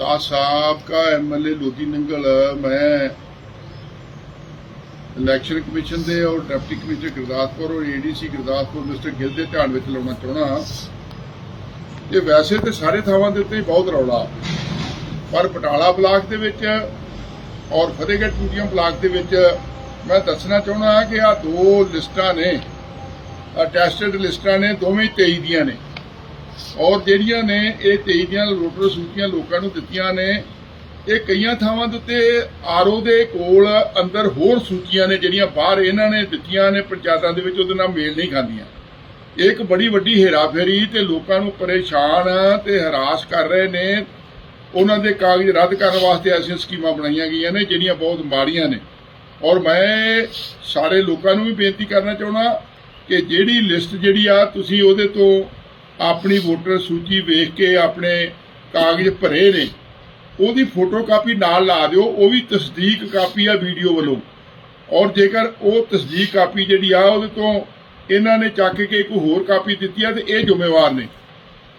ਤਾਂ ਸਾਬਕਾ ਐਮਐਲਏ ਲੋਧੀ ਨੰਗਲ, ਮੈਂ ਇਲੈਕਸ਼ਨ ਕਮਿਸ਼ਨ ਦੇ ਔਰ ਡਿਪਟੀ ਕਮਿਸ਼ਨਰ ਗੁਰਦਾਸਪੁਰ ਔਰ ਏਡੀਸੀ ਗੁਰਦਾਸਪੁਰ ਮਿਸਟਰ ਗਿੱਲ ਦੇ ਧਿਆਨ ਵਿੱਚ ਲਾਉਣਾ ਚਾਹਣਾ ਇਹ ਵੈਸੇ ਤੇ ਸਾਰੇ ਥਾਵਾਂ ਦੇ ਉੱਤੇ ਬਹੁਤ ਰੌਲਾ। ਪਰ ਪਟਾਲਾ ਬਲਾਕ ਦੇ ਵਿੱਚ ਔਰ ਫਤਿਹਗੜ੍ਹ ਟੂਟੀਆਂ ਬਲਾਕ ਦੇ ਵਿੱਚ ਮੈਂ ਦੱਸਣਾ ਚਾਹੁੰਦਾ ਕਿ ਆ ਦੋ ਲਿਸਟਾਂ ਨੇ ਟੈਸਟਡ ਲਿਸਟਾਂ ਨੇ, ਦੋਵੇਂ 23 ਦੀਆਂ ਨੇ। ਔਰ ਜਿਹੜੀਆਂ ਨੇ ਇਹ 23 ਦੀਆਂ ਵੋਟਰ ਸੂਚੀਆਂ ਲੋਕਾਂ ਨੂੰ ਦਿੱਤੀਆਂ ਨੇ, ਇਹ ਕਈਆਂ ਥਾਵਾਂ ਦੇ ਉੱਤੇ ਆਰਓ ਦੇ ਕੋਲ ਅੰਦਰ ਹੋਰ ਸੂਚੀਆਂ ਨੇ ਜਿਹੜੀਆਂ ਬਾਹਰ ਇਹਨਾਂ ਨੇ ਦਿੱਤੀਆਂ ਨੇ, ਪੰਚਾਇਤਾਂ ਦੇ ਵਿੱਚ ਉਹਦੇ ਨਾਲ ਮੇਲ ਨਹੀਂ ਖਾਂਦੀਆਂ। ਇਹ ਇੱਕ ਬੜੀ ਵੱਡੀ ਹੇਰਾਫੇਰੀ ਤੇ ਲੋਕਾਂ ਨੂੰ ਪਰੇਸ਼ਾਨ ਤੇ ਹਰਾਸ ਕਰ ਰਹੇ ਨੇ। ਉਹਨਾਂ ਦੇ ਕਾਗਜ਼ ਰੱਦ ਕਰਨ ਵਾਸਤੇ ਐਸੀਆਂ ਸਕੀਮਾਂ ਬਣਾਈਆਂ ਗਈਆਂ ਨੇ, ਜਿਹੜੀਆਂ ਬਹੁਤ ਮਾੜੀਆਂ ਨੇ। ਔਰ ਮੈਂ ਸਾਰੇ ਲੋਕਾਂ ਨੂੰ ਵੀ ਬੇਨਤੀ ਕਰਨਾ ਚਾਹੁੰਦਾ ਕਿ ਜਿਹੜੀ ਲਿਸਟ ਜਿਹੜੀ ਆ, ਤੁਸੀਂ ਉਹਦੇ ਤੋਂ ਆਪਣੀ ਵੋਟਰ ਸੂਚੀ ਵੇਖ ਕੇ ਆਪਣੇ ਕਾਗਜ਼ ਭਰੇ ਨੇ, ਉਹਦੀ ਫੋਟੋ ਕਾਪੀ ਨਾਲ ਲਾ ਦਿਓ, ਉਹ ਵੀ ਤਸਦੀਕ ਕਾਪੀ ਆ ਵੀਡੀਓ ਵੱਲੋਂ। ਔਰ ਜੇਕਰ ਉਹ ਤਸਦੀਕ ਕਾਪੀ ਜਿਹੜੀ ਆ, ਉਹਦੇ ਤੋਂ ਇਹਨਾਂ ਨੇ ਚੱਕ ਕੇ ਇੱਕ ਹੋਰ ਕਾਪੀ ਦਿੱਤੀ ਆ ਤੇ ਇਹ ਜ਼ਿੰਮੇਵਾਰ ਨੇ।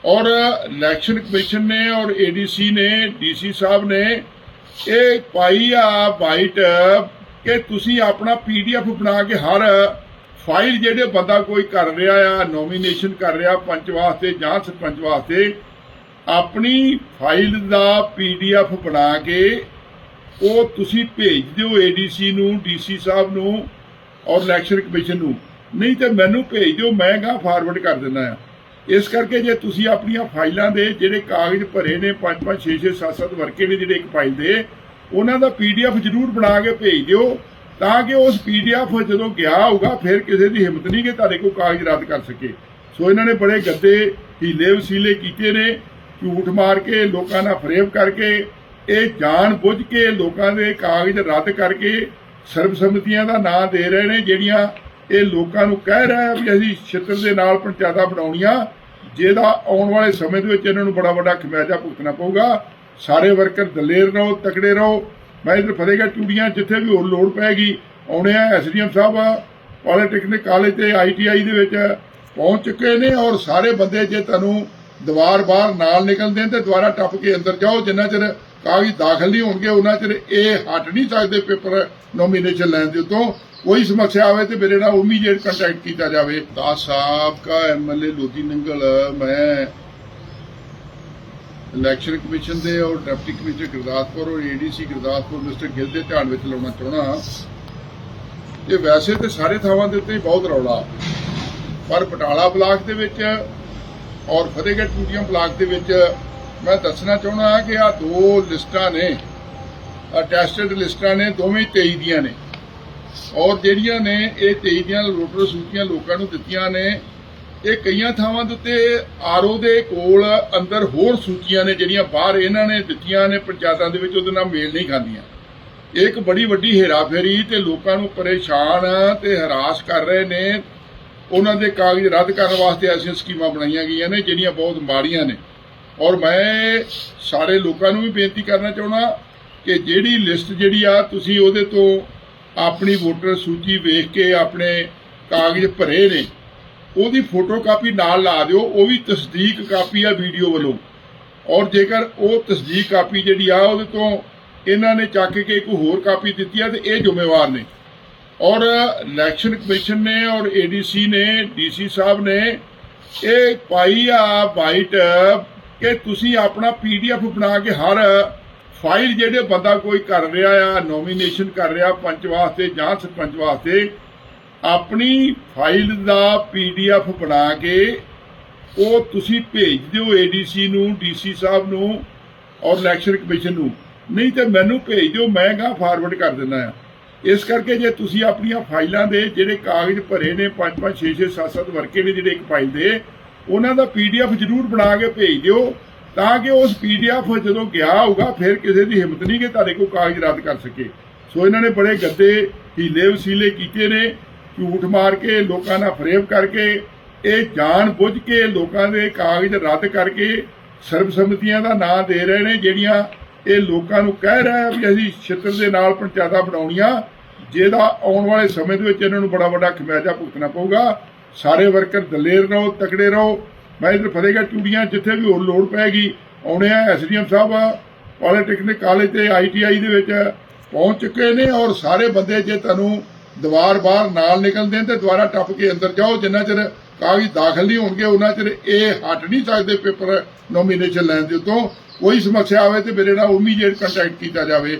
ਔਰ ਇਲੈਕਸ਼ਨ ਕਮਿਸ਼ਨ ਨੇ ਔਰ ਏਡੀਸੀ ਨੇ ਡੀਸੀ ਸਾਹਿਬ ਨੇ, ਇਹ ਪਾਈ ਆ ਵਾਈਟ ਕਿ ਤੁਸੀਂ ਆਪਣਾ ਪੀਡੀਐਫ ਬਣਾ ਕੇ ਹਰ ਫਾਈਲ ਜਿਹੜੇ ਬੰਦਾ ਕੋਈ ਕਰ ਰਿਹਾ ਆ ਨੋਮੀਨੇਸ਼ਨ ਕਰ ਰਿਹਾ ਪੰਚ ਵਾਸਤੇ ਜਾਂ ਸਰਪੰਚ ਵਾਸਤੇ, ਆਪਣੀ ਫਾਈਲ ਦਾ ਪੀਡੀਐਫ ਬਣਾ ਕੇ ਉਹ ਤੁਸੀਂ ਭੇਜ ਦਿਓ ਏਡੀਸੀ ਨੂੰ ਡੀਸੀ ਸਾਹਿਬ ਨੂੰ ਔਰ ਇਲੈਕਸ਼ਨ ਕਮਿਸ਼ਨ ਨੂੰ। ਨਹੀਂ ਤੇ ਮੈਨੂੰ ਭੇਜ ਦਿਓ, ਮੈਂ ਗਾ ਫਾਰਵਰਡ ਕਰ ਦਿੰਦਾ ਆ। ਇਸ ਕਰਕੇ ਜੇ ਤੁਸੀਂ ਆਪਣੀਆਂ ਫਾਈਲਾਂ ਦੇ ਜਿਹੜੇ ਕਾਗਜ਼ ਭਰੇ ਨੇ 5 5 6 6 7 7 ਵਰਕੇ ਨੇ ਜਿਹੜੇ ਇੱਕ ਫਾਈਲ ਦੇ, ਉਹਨਾਂ ਦਾ ਪੀਡੀਐਫ ਜ਼ਰੂਰ ਬਣਾ ਕੇ ਭੇਜ ਦਿਓ। ਤਾਂ ਕਿ ਉਸ ਪੀਡੀਐਫ ਜਦੋਂ ਗਿਆ ਹੋਊਗਾ, ਫਿਰ ਕਿਸੇ ਦੀ ਹਿੰਮਤ ਨਹੀਂ ਕਿ ਤੁਹਾਡੇ ਕੋਲ ਕਾਗਜ਼ ਰੱਦ ਕਰ ਸਕੇ। ਸੋ ਇਹਨਾਂ ਨੇ ਬੜੇ ਗੱਦੇ ਹੀਲੇ ਵਸੀਲੇ ਕੀਤੇ ਨੇ, ਝੂਠ ਮਾਰ ਕੇ, ਲੋਕਾਂ ਨਾਲ ਫਰੇਬ ਕਰਕੇ, ਇਹ ਜਾਣ ਬੁੱਝ ਕੇ ਲੋਕਾਂ ਦੇ ਕਾਗਜ਼ ਰੱਦ ਕਰਕੇ ਸਰਬਸੰਮਤੀਆਂ ਦਾ ਨਾਂ ਦੇ ਰਹੇ ਨੇ, ਜਿਹੜੀਆਂ ਇਹ ਲੋਕਾਂ ਨੂੰ ਕਹਿ ਰਿਹਾ ਵੀ ਅਸੀਂ ਛਿੱਤਰ ਦੇ ਨਾਲ ਪੰਚਾਇਤਾਂ ਬਣਾਉਣੀਆਂ, ਜਿਹਦਾ ਆਉਣ ਵਾਲੇ ਸਮੇਂ ਦੇ ਵਿੱਚ ਇਹਨਾਂ ਨੂੰ ਬੜਾ ਵੱਡਾ ਖਮਿਆਜਾ ਭੁਗਤਣਾ ਪਊਗਾ। ਸਾਰੇ ਵਰਕਰ ਦਲੇਰ ਰਹੋ, ਤਕੜੇ ਰਹੋ ਮੈਂ ਇਧਰ ਫਤਿਹਗੜ੍ਹ ਚੂੜੀਆਂ ਜਿੱਥੇ ਵੀ ਹੋਰ ਲੋੜ ਪੈਗੀ, ਆਉਣੇ ਆ, ਐਸਡੀਐਮ ਸਾਹਿਬ, ਪੋਲੀਟੈਕਨਿਕ ਕਾਲਜ ਤੇ ਆਈਟੀਆਈ ਦੇ ਵਿੱਚ ਪਹੁੰਚ ਚੁੱਕੇ ਨੇ ਔਰ ਸਾਰੇ ਬੰਦੇ ਜੇ ਤੁਹਾਨੂੰ ਦੀਵਾਰ ਬਾਹਰ ਨਾਲ ਨਿਕਲਦੇ ਨੇ ਤੇ ਦੁਬਾਰਾ ਟੱਪ ਕੇ ਅੰਦਰ ਜਾਓ, ਜਿੰਨਾ ਚਿਰ ਕਾਗਜ਼ ਦਾਖਲ ਨਹੀਂ ਹੋਣਗੇ, ਉਹਨਾਂ ਚਿਰ ਇਹ ਹਟ ਨਹੀਂ ਸਕਦੇ ਪੇਪਰ ਨੋਮੀਨੇਸ਼ਨ ਲੈਣ ਦੇ ਉਤੋਂ। ਕੋਈ ਸਮੱਸਿਆ ਆਵੇ ਤੇ ਮੇਰੇ ਨਾਲ ਇਮੀਡੀਏਟ ਕੰਟੈਕਟ ਕੀਤਾ ਜਾਵੇ। ਦਾਸ ਸਾਹਿਬ ਦਾ ਐਮਐਲਏ ਲੋਧੀ ਨੰਗਲ, ਮੈਂ ਇਲੈਕਸ਼ਨ ਕਮਿਸ਼ਨ ਦੇ ਔਰ ਡਿਪਟੀ ਕਮਿਸ਼ਨਰ ਗੁਰਦਾਸਪੁਰ ਔਰ ਏਡੀਸੀ ਗੁਰਦਾਸਪੁਰ ਮਿਸਟਰ ਗਿੱਲ ਦੇ ਧਿਆਨ ਵਿੱਚ ਲਾਉਣਾ ਚਾਹਣਾ ਇਹ ਵੈਸੇ ਤੇ ਸਾਰੇ ਥਾਵਾਂ ਦੇ ਉੱਤੇ ਬਹੁਤ ਰੌਲਾ। ਪਰ ਬਟਾਲਾ ਬਲਾਕ ਦੇ ਵਿੱਚ ਔਰ ਫਤਿਹਗੜ੍ਹ ਟੂਟੀਆਂ ਬਲਾਕ ਦੇ ਵਿੱਚ ਮੈਂ ਦੱਸਣਾ ਚਾਹੁੰਦਾ ਕਿ ਆ ਦੋ ਲਿਸਟਾਂ ਨੇ, ਅਟੈਸਟਡ ਲਿਸਟਾਂ ਨੇ, ਦੋਵੇਂ 23 ਦੀਆਂ ਨੇ। ਔਰ ਜਿਹੜੀਆਂ ਨੇ, ਇਹ 23 ਦੀਆਂ ਵੋਟਰ ਸੂਚੀਆਂ ਲੋਕਾਂ ਨੂੰ ਦਿੱਤੀਆਂ ਨੇ ਇਹ ਕਈਆਂ ਥਾਵਾਂ ਦੇ ਉੱਤੇ ਆਰਓ ਦੇ ਕੋਲ ਅੰਦਰ ਹੋਰ ਸੂਚੀਆਂ ਨੇ ਜਿਹੜੀਆਂ ਬਾਹਰ ਇਹਨਾਂ ਨੇ ਦਿੱਤੀਆਂ ਨੇ ਪੰਚਾਇਤਾਂ ਦੇ ਵਿੱਚ, ਉਹਦੇ ਨਾਲ ਮੇਲ ਨਹੀਂ ਖਾਂਦੀਆਂ। ਇਹ ਇੱਕ ਬੜੀ ਵੱਡੀ ਹੇਰਾਫੇਰੀ ਤੇ ਲੋਕਾਂ ਨੂੰ ਪਰੇਸ਼ਾਨ ਤੇ ਹਰਾਸ ਕਰ ਰਹੇ ਨੇ। ਉਹਨਾਂ ਦੇ ਕਾਗਜ਼ ਰੱਦ ਕਰਨ ਵਾਸਤੇ ਐਸੀਆਂ ਸਕੀਮਾਂ ਬਣਾਈਆਂ ਗਈਆਂ ਨੇ, ਜਿਹੜੀਆਂ ਬਹੁਤ ਮਾੜੀਆਂ ਨੇ। ਔਰ ਮੈਂ ਸਾਰੇ ਲੋਕਾਂ ਨੂੰ ਵੀ ਬੇਨਤੀ ਕਰਨਾ ਚਾਹੁੰਦਾ ਕਿ ਜਿਹੜੀ ਲਿਸਟ ਜਿਹੜੀ ਆ, ਤੁਸੀਂ ਉਹਦੇ ਤੋਂ ਆਪਣੀ ਵੋਟਰ ਸੂਚੀ ਵੇਖ ਕੇ ਆਪਣੇ ਕਾਗਜ਼ ਭਰੇ ਨੇ। ਉਹਦੀ ਫੋਟੋ ਕਾਪੀ ਨਾਲ ਲਾ ਦਿਓ, ਉਹ ਵੀ ਤਸਦੀਕ ਕਾਪੀ ਆ ਵੀਡੀਓ ਵੱਲੋਂ। ਔਰ ਜੇਕਰ ਉਹ ਤਸਦੀਕ ਕਾਪੀ ਜਿਹੜੀ ਆ, ਉਹਦੇ ਤੋਂ ਇਹਨਾਂ ਨੇ ਚੱਕ ਕੇ ਇੱਕ ਹੋਰ ਕਾਪੀ ਦਿੱਤੀ ਆ ਤੇ ਇਹ ਜ਼ਿੰਮੇਵਾਰ ਨੇ। ਔਰ ਇਲੈਕਸ਼ਨ ਕਮਿਸ਼ਨ ਨੇ ਔਰ ਏਡੀਸੀ ਨੇ ਡੀਸੀ ਸਾਹਿਬ ਨੇ, ਇਹ ਪਾਈ ਆ ਵਾਈਟ ਕਿ ਤੁਸੀਂ ਆਪਣਾ ਪੀਡੀਐਫ ਬਣਾ ਕੇ ਹਰ ਫਾਈਲ ਜਿਹੜੇ ਬੰਦਾ ਕੋਈ ਕਰ ਰਿਹਾ ਆ ਨੋਮੀਨੇਸ਼ਨ ਕਰ ਰਿਹਾ ਪੰਚ ਵਾਸਤੇ ਜਾਂ ਸਰਪੰਚ ਵਾਸਤੇ ਆਪਣੀ ਫਾਈਲ ਦਾ ਪੀਡੀਐਫ ਬਣਾ ਕੇ ਉਹ ਤੁਸੀਂ ਭੇਜ ਦਿਓ ਏਡੀਸੀ ਨੂੰ ਡੀਸੀ ਸਾਹਿਬ ਨੂੰ ਔਰ ਇਲੈਕਸ਼ਨ ਕਮਿਸ਼ਨ ਨੂੰ। ਨਹੀਂ ਤੇ ਮੈਨੂੰ ਭੇਜ ਦਿਓ, ਮੈਂ ਗਾ ਫਾਰਵਰਡ ਕਰ ਦਿੰਦਾ ਆ ਇਸ ਕਰਕੇ ਜੇ ਤੁਸੀਂ ਆਪਣੀਆਂ ਫਾਈਲਾਂ ਦੇ ਜਿਹੜੇ ਕਾਗਜ਼ ਭਰੇ ਨੇ 5 5 6 6 7 7 ਵਰਕੇ ਨੇ ਜਿਹੜੇ ਇੱਕ ਫਾਈਲ ਦੇ, ਉਹਨਾਂ ਦਾ ਪੀਡੀਐਫ ਜ਼ਰੂਰ ਬਣਾ ਕੇ ਭੇਜ ਦਿਓ, ਤਾਂ ਕਿ ਉਸ ਪੀਡੀਐਫ ਜਦੋਂ ਗਿਆ ਹੋਊਗਾ, ਫਿਰ ਕਿਸੇ ਦੀ ਹਿੰਮਤ ਨਹੀਂ ਕਿ ਤੁਹਾਡੇ ਕੋਲ ਕਾਗਜ਼ ਰੱਦ ਕਰ ਸਕੇ। ਸੋ ਇਹਨਾਂ ਨੇ ਬੜੇ ਗੱਦੇ ਹੀਲੇ ਵਸੀਲੇ ਕੀਤੇ ਨੇ। ਝੂਠ ਮਾਰ ਕੇ ਲੋਕਾਂ ਨਾਲ ਫਰੇਬ ਕਰਕੇ, ਇਹ ਜਾਣ ਬੁੱਝ ਕੇ ਲੋਕਾਂ ਦੇ ਕਾਗਜ਼ ਰੱਦ ਕਰਕੇ ਸਰਬਸੰਮਤੀਆਂ ਦਾ ਨਾਂ ਦੇ ਰਹੇ ਨੇ, ਜਿਹੜੀਆਂ ਇਹ ਲੋਕਾਂ ਨੂੰ ਕਹਿ ਰਿਹਾ ਵੀ ਅਸੀਂ ਛਿੱਤਰ ਦੇ ਨਾਲ ਪੰਚਾਇਤਾਂ ਬਣਾਉਣੀਆਂ, ਜਿਹਦਾ ਆਉਣ ਵਾਲੇ ਸਮੇਂ ਦੇ ਵਿੱਚ ਇਹਨਾਂ ਨੂੰ ਬੜਾ ਵੱਡਾ ਖਮਿਆਜਾ ਭੁਗਤਣਾ ਪਊਗਾ। ਸਾਰੇ ਵਰਕਰ ਦਲੇਰ ਰਹੋ, ਤਕੜੇ ਰਹੋ। ਮੈਂ ਇਧਰ ਫਤਿਹਗੜ੍ਹ ਚੂੜੀਆਂ, ਜਿੱਥੇ ਵੀ ਹੋਰ ਲੋੜ ਪੈਗੀ ਆਉਣੇ ਆ ਐਸਡੀਐਮ ਸਾਹਿਬ, ਪੋਲੀਟੈਕਨਿਕ ਕਾਲਜ ਤੇ ਆਈਟੀਆਈ ਦੇ ਵਿੱਚ ਪਹੁੰਚ ਚੁੱਕੇ ਨੇ ਔਰ ਸਾਰੇ ਬੰਦੇ ਜੇ ਤੁਹਾਨੂੰ ਦੀਵਾਰ ਬਾਹਰ ਨਾਲ ਨਿਕਲਦੇ ਨੇ ਤੇ ਦੁਬਾਰਾ ਟੱਪ ਕੇ ਅੰਦਰ ਜਾਓ। ਜਿੰਨਾ ਚਿਰ ਕਾਗਜ਼ ਦਾਖਲ ਨਹੀਂ ਹੋਣਗੇ, ਉਹਨਾਂ ਚਿਰ ਇਹ ਹਟ ਨਹੀਂ ਸਕਦੇ ਪੇਪਰ ਨੋਮੀਨੇਸ਼ਨ ਲੈਣ ਦੇ ਉਤੋਂ। ਕੋਈ ਸਮੱਸਿਆ ਆਵੇ ਤੇ ਮੇਰੇ ਨਾਲ ਇਮੀਡੀਏਟ ਕੰਟੈਕਟ ਕੀਤਾ ਜਾਵੇ।